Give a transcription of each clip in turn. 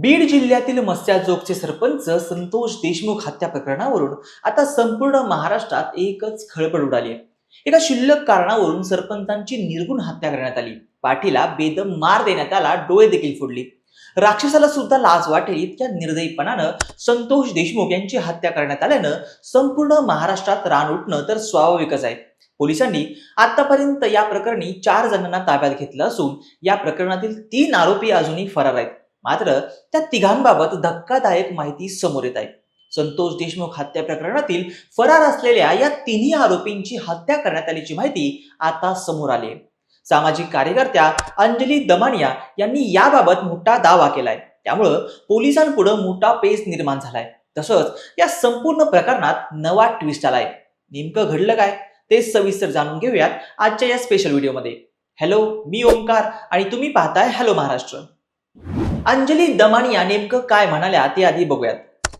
बीड जिल्ह्यातील मस्याजोगचे सरपंच संतोष देशमुख हत्या प्रकरणावरून आता संपूर्ण महाराष्ट्रात एकच खळबळ उडाली आहे. एका शिल्लक कारणावरून सरपंचांची निर्गुण हत्या करण्यात आली. पाठीला बेदम मार देण्यात आला डोळे देखील फोडली. राक्षसाला सुद्धा लाज वाटेल इतक्या निर्दयीपणानं संतोष देशमुख यांची हत्या करण्यात आल्यानं संपूर्ण महाराष्ट्रात रान उठणं तर स्वाभाविकच आहे. पोलिसांनी आतापर्यंत या प्रकरणी चार जणांना ताब्यात घेतलं असून या प्रकरणातील तीन आरोपी अजूनही फरार आहेत. मात्र त्या तिघांबाबत धक्कादायक माहिती समोर येत आहे. संतोष देशमुख हत्या प्रकरणातील फरार असलेल्या या तिन्ही आरोपींची हत्या करण्यात आल्याची माहिती आता समोर आली सामाजिक कार्यकर्त्या अंजली दमानिया यांनी याबाबत मोठा दावा केलाय. त्यामुळं पोलिसांपुढे मोठा पेच निर्माण झालाय. तसंच या संपूर्ण प्रकरणात नवा ट्विस्ट आलाय. नेमकं घडलं काय? ते सविस्तर जाणून घेऊयात आजच्या या स्पेशल व्हिडिओमध्ये हॅलो मी ओंकार आणि तुम्ही पाहताय हॅलो महाराष्ट्र. अंजली दमानिया नेमकं काय म्हणाल्या ते आधी बघूयात.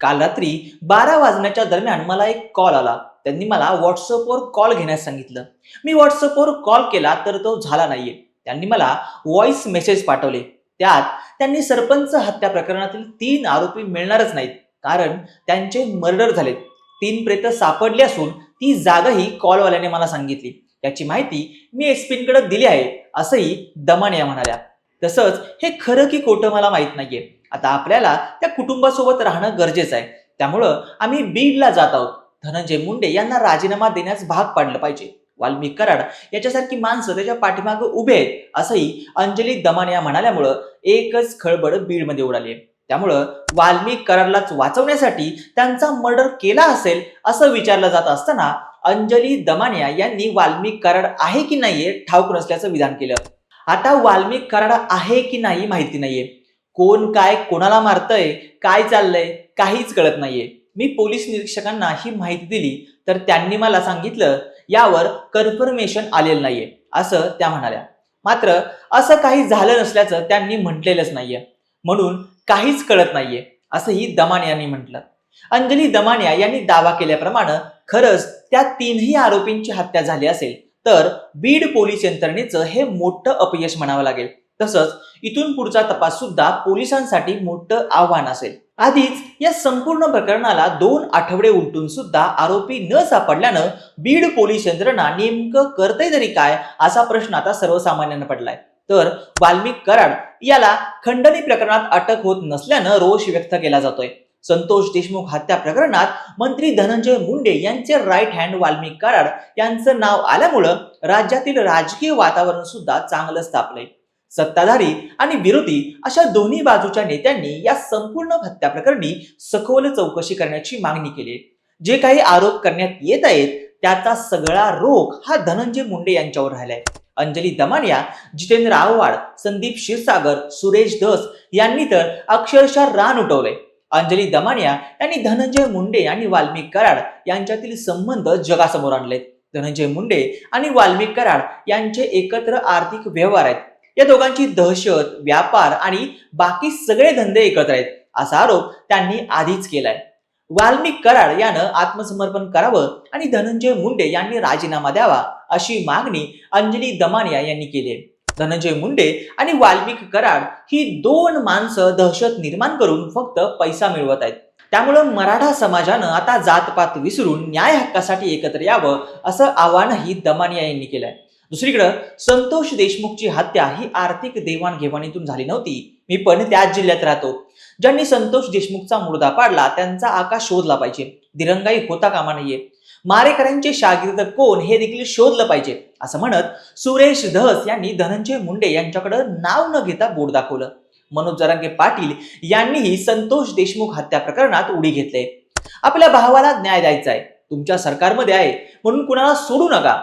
काल रात्री बारा वाजण्याच्या दरम्यान मला एक कॉल आला. त्यांनी मला व्हॉट्सअपवर कॉल घेण्यास सांगितलं. मी व्हॉट्सअपवर कॉल केला तर तो झाला नाहीये. त्यांनी मला व्हॉइस मेसेज पाठवले. त्यात त्यांनी सरपंच हत्या प्रकरणातील तीन आरोपी मिळणारच नाहीत. कारण त्यांचे मर्डर झालेत. तीन प्रेत सापडली असून ती जागाही कॉलवाल्याने मला सांगितली. याची माहिती मी एसपींकडे दिली आहे असंही दमानिया म्हणाल्या. तसंच हे खरं की खोटं मला माहीत नाहीये. आता आपल्याला त्या कुटुंबासोबत राहणं गरजेचं आहे. त्यामुळं आम्ही बीडला जात आहोत. धनंजय मुंडे यांना राजीनामा देण्यास भाग पाडलं पाहिजे. वाल्मिक कराड याच्यासारखी माणसं त्याच्या पाठीमागं उभे आहेत असंही अंजली दमानिया म्हणाल्यामुळं एकच खळबळ बीडमध्ये उडाली आहे त्यामुळं वाल्मिक कराडलाच वाचवण्यासाठी त्यांचा मर्डर केला असेल असं विचारलं जात असताना अंजली दमानिया यांनी वाल्मिक कराड आहे की नाहीये ठाऊक नसल्याचं विधान केलं. आता वाल्मिक कराड आहे की नाही माहिती नाहीये. कोण काय कोणाला मारतय काय चाललंय काहीच कळत नाहीये. मी पोलीस निरीक्षकांना ही माहिती दिली तर त्यांनी मला सांगितलं यावर कन्फर्मेशन आलेलं नाहीये असं त्या म्हणाल्या. मात्र असं काही झालं नसल्याचं त्यांनी म्हटलेलंच नाहीये. म्हणून काहीच कळत नाहीये असंही दमान यांनी म्हटलं. अंजली दमानिया यांनी दावा केल्याप्रमाणे खरंच त्या तीनही आरोपींची हत्या झाली असेल तर बीड पोलीस यंत्रणेचं हे मोठं अपयश म्हणावं लागेल. तसंच इथून पुढचा तपास सुद्धा पोलिसांसाठी मोठं आव्हान असेल. आधीच या संपूर्ण प्रकरणाला दोन आठवडे उलटून सुद्धा आरोपी न सापडल्यानं बीड पोलीस यंत्रणा नेमकं करते तरी काय असा प्रश्न आता सर्वसामान्यांना पडलाय. तर वाल्मिक कराड याला खंडणी प्रकरणात अटक होत नसल्यानं रोष व्यक्त केला जातोय. संतोष देशमुख हत्या प्रकरणात मंत्री धनंजय मुंडे यांचे राईट हँड वाल्मिक कराड यांचं नाव आल्यामुळं राज्यातील राजकीय वातावरण सुद्धा चांगलंच स्थापलंय सत्ताधारी आणि विरोधी अशा दोन्ही बाजूच्या नेत्यांनी या संपूर्ण हत्या प्रकरणी सखोल चौकशी करण्याची मागणी केली जे काही आरोप करण्यात येत आहेत त्याचा सगळा रोख हा धनंजय मुंडे यांच्यावर राहिलाय. अंजली दमानिया जितेंद्र आव्हाड संदीप क्षीरसागर सुरेश धस यांनी तर अक्षरशः रान उठवलंय. अंजली दमानिया यांनी धनंजय मुंडे आणि वाल्मिक कराड यांच्यातील संबंध जगासमोर आणलेत. धनंजय मुंडे आणि वाल्मिक कराड यांचे एकत्र आर्थिक व्यवहार आहेत. या दोघांची दहशत व्यापार आणि बाकी सगळे धंदे एकत्र आहेत असा आरोप त्यांनी आधीच केलाय. वाल्मिक कराड यानं आत्मसमर्पण करावं आणि धनंजय मुंडे यांनी राजीनामा द्यावा अशी मागणी अंजली दमानिया यांनी केली आहे. धनंजय मुंडे आणि वाल्मिक कराड ही दोन माणसं दहशत निर्माण करून फक्त पैसा मिळवत आहेत. त्यामुळं मराठा समाजानं आता जातपात विसरून न्याय हक्कासाठी एकत्र यावं असं आवाहनही दमानिया यांनी केलंय. दुसरीकडं संतोष देशमुखची हत्या ही आर्थिक देवाणघेवाणीतून झाली नव्हती. मी पण त्याच जिल्ह्यात राहतो. ज्यांनी संतोष देशमुखचा मुर्दा पाडला त्यांचा आकाश शोधला पाहिजे. दिरंगाई होता कामा नाहीये मारेकऱ्यांचे शागिर्द कोण हे देखील शोधलं पाहिजे. असं म्हणत सुरेश धस यांनी धनंजय मुंडे यांच्याकडे नाव न घेता बोट दाखवलं. मनोज जरांगे पाटील यांनीही संतोष देशमुख हत्या प्रकरणात उडी घेतले. आपल्या भावाला न्याय द्यायचा आहे तुमच्या सरकारमध्ये आहे म्हणून कुणाला सोडू नका.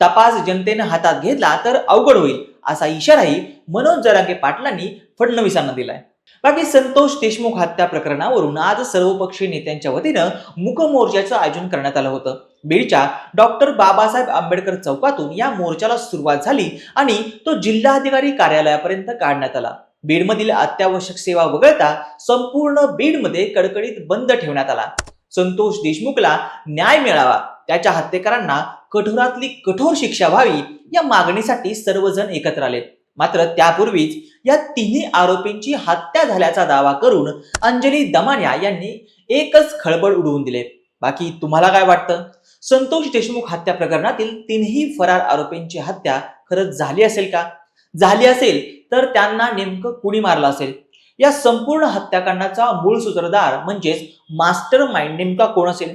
तपास जनतेनं हातात घेतला तर अवघड होईल असा इशाराही मनोज जरांगे पाटलांनी फडणवीसांना दिलाय. बाकी संतोष देशमुख हत्या प्रकरणावरून आज सर्वपक्षीय नेत्यांच्या वतीनं मुकमोर्चाचं आयोजन करण्यात आलं होतं. बीडच्या डॉक्टर बाबासाहेब आंबेडकर चौकातून या मोर्चाला सुरुवात झाली आणि तो जिल्हाधिकारी कार्यालयापर्यंत काढण्यात आला. बीडमधील अत्यावश्यक सेवा वगळता संपूर्ण बीडमध्ये कडकडीत बंद ठेवण्यात आला. संतोष देशमुखला न्याय मिळावा त्याच्या हत्येकरांना कठोरातली कठोर शिक्षा व्हावी या मागणीसाठी सर्वजण एकत्र आले. मात्र त्यापूर्वीच या तिन्ही आरोपींची हत्या झाल्याचा दावा करून अंजली दमानिया यांनी एकच खळबळ उडवून दिले. बाकी तुम्हाला काय वाटतं? संतोष देशमुख हत्या प्रकरणातील तिन्ही फरार आरोपींची हत्या खरंच झाली असेल का? झाली असेल तर त्यांना नेमकं कुणी मारलं असेल? या संपूर्ण हत्याकांडाचा मूळ सूत्रधार म्हणजेच मास्टर माइंड नेमका कोण असेल?